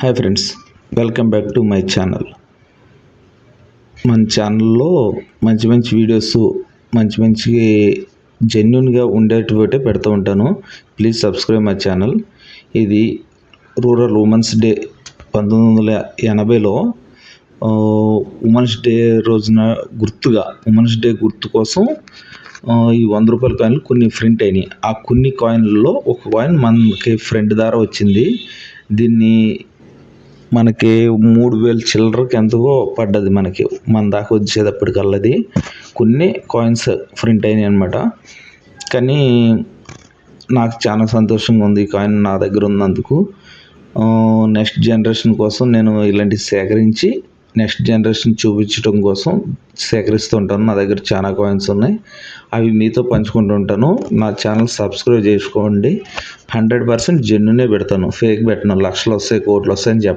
Hi friends welcome back to my channel మన ఛానల్లో మంచి మంచి వీడియోస్ మంచి మంచి జెన్యున్గా ఉండేటివి పెడుతూ ఉంటాను. ప్లీజ్ సబ్స్క్రైబ్ మై ఛానల్ ఇది రూరల్ ఉమెన్స్ డే పంతొమ్మిది వందల ఎనభైలో ఉమెన్స్ డే రోజున గుర్తుగా ఉమెన్స్ డే గుర్తు కోసం ఈ వంద రూపాయల కాయిన్లు కొన్ని ప్రింట్ అయినాయి. ఆ కొన్ని కాయిన్లలో ఒక కాయిన్ మనకి ఫ్రెండ్ ద్వారా వచ్చింది. దీన్ని మనకి మూడు వేలు చిల్లరకి ఎంతో పడ్డది మనకి. మన దాకా వచ్చేటప్పటికల్లది కొన్ని కాయిన్స్ ప్రింట్ అయినాయి అనమాట కానీ నాకు చాలా సంతోషంగా ఉంది ఈ కాయిన్ నా దగ్గర ఉన్నందుకు. నెక్స్ట్ జనరేషన్ కోసం నేను ఇలాంటివి సేకరించి నెక్స్ట్ జనరేషన్ చూపించడం కోసం సేకరిస్తుంటాను నా దగ్గర చాలా కాయిన్స్ ఉన్నాయి. అవి మీతో పంచుకుంటూ ఉంటాను. నా ఛానల్ సబ్స్క్రైబ్ చేసుకోండి. హండ్రెడ్ పర్సెంట్ జెన్యునే పెడతాను. ఫేక్ పెట్టను. లక్షలు వస్తాయి కోట్లు వస్తాయని చెప్ప